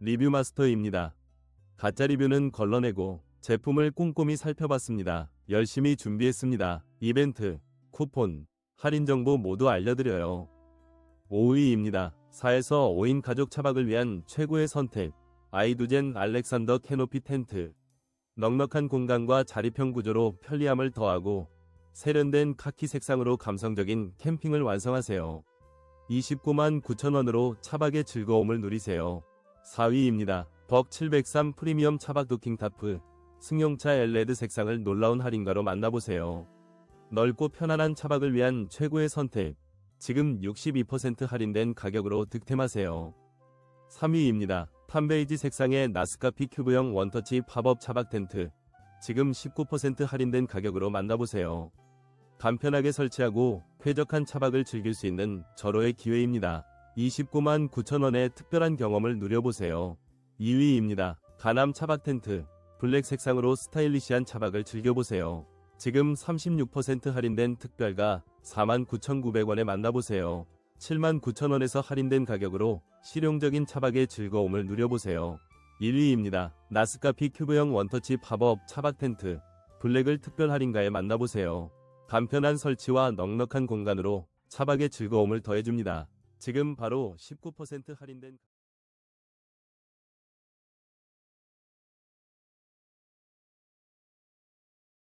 리뷰 마스터입니다. 가짜 리뷰는 걸러내고 제품을 꼼꼼히 살펴봤습니다. 열심히 준비했습니다. 이벤트, 쿠폰, 할인 정보 모두 알려드려요. 5위입니다. 4에서 5인 가족 차박을 위한 최고의 선택. 아이두젠 알렉산더 캐노피 텐트. 넉넉한 공간과 자리평 구조로 편리함을 더하고 세련된 카키 색상으로 감성적인 캠핑을 완성하세요. 29만 9천원으로 차박의 즐거움을 누리세요. 4위입니다. 벅 703 프리미엄 차박 도킹 타프. 승용차 LED 색상을 놀라운 할인가로 만나보세요. 넓고 편안한 차박을 위한 최고의 선택. 지금 62% 할인된 가격으로 득템하세요. 3위입니다. 탐베이지 색상의 나스카피 큐브형 원터치 팝업 차박 텐트. 지금 19% 할인된 가격으로 만나보세요. 간편하게 설치하고 쾌적한 차박을 즐길 수 있는 절호의 기회입니다. 29만 9천원의 특별한 경험을 누려보세요. 2위입니다. 가남 차박 텐트. 블랙 색상으로 스타일리시한 차박을 즐겨보세요. 지금 36% 할인된 특별가 49,900원에 만나보세요. 79,000원에서 할인된 가격으로 실용적인 차박의 즐거움을 누려보세요. 1위입니다. 나스카피 큐브형 원터치 팝업 차박 텐트. 블랙을 특별 할인가에 만나보세요. 간편한 설치와 넉넉한 공간으로 차박의 즐거움을 더해줍니다. 지금 바로 19% 할인된